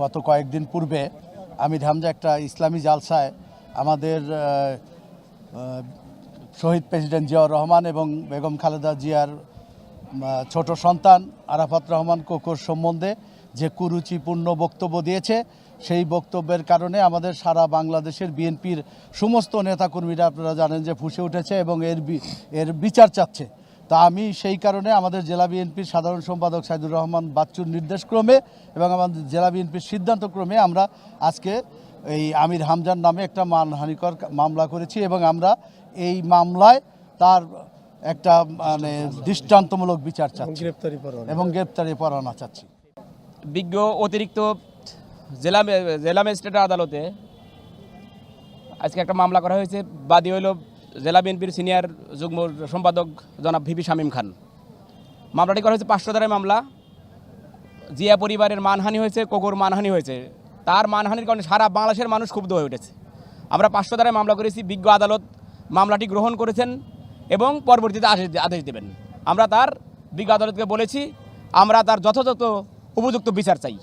গত কয়েকদিন পূর্বে আমি হামজা একটা ইসলামী জালসায় আমাদের শহীদ প্রেসিডেন্ট জিয়াউর রহমান এবং বেগম খালেদা জিয়ার ছোট সন্তান আরাফাত রহমান কোকর সম্বন্ধে যে কুরুচিপূর্ণ বক্তব্য দিয়েছে, সেই বক্তব্যের কারণে আমাদের সারা বাংলাদেশের বিএনপির সমস্ত নেতাকর্মীরা আপনারা জানেন যে ফুসে উঠেছে এবং এর এর বিচার চাচ্ছে। তা আমি সেই কারণে আমাদের জেলা বিএনপির সাধারণ সম্পাদক সাইদুর রহমান বাচ্চুর নির্দেশক্রমে এবং আমাদের জেলা বিএনপির সিদ্ধান্তক্রমে আমরা আজকে এই আমির হামজার নামে একটা মানহানিকর মামলা করেছি এবং আমরা এই মামলায় তার একটা মানে দৃষ্টান্তমূলক বিচার চাচ্ছি। এবং গ্রেপ্তারি পরোয়ানা। চাচ্ছি। বিজ্ঞ অতিরিক্ত জেলা মে- জেলা ম্যাজিস্ট্রেটের আদালতে আজকে একটা মামলা করা হয়েছে। বাদী হইল জেলা বিএনপির সিনিয়র যুগ্ম সম্পাদক জনাব ভিপি শামীম খান। মামলাটি করা হয়েছে পাঁচশো ধারায় মামলা। জিয়া পরিবারের মানহানি হয়েছে, কোকর মানহানি হয়েছে। তার মানহানির কারণে সারা বাংলাদেশের মানুষ ক্ষুব্ধ হয়ে উঠেছে। আমরা পাঁচশো ধারায় মামলা করেছি, বিজ্ঞ আদালত মামলাটি গ্রহণ করেছেন এবং পরবর্তীতে আদেশ আদেশ দেবেন। আমরা তার বিজ্ঞ আদালতকে বলেছি, আমরা তার যথাযথ উপযুক্ত বিচার চাই।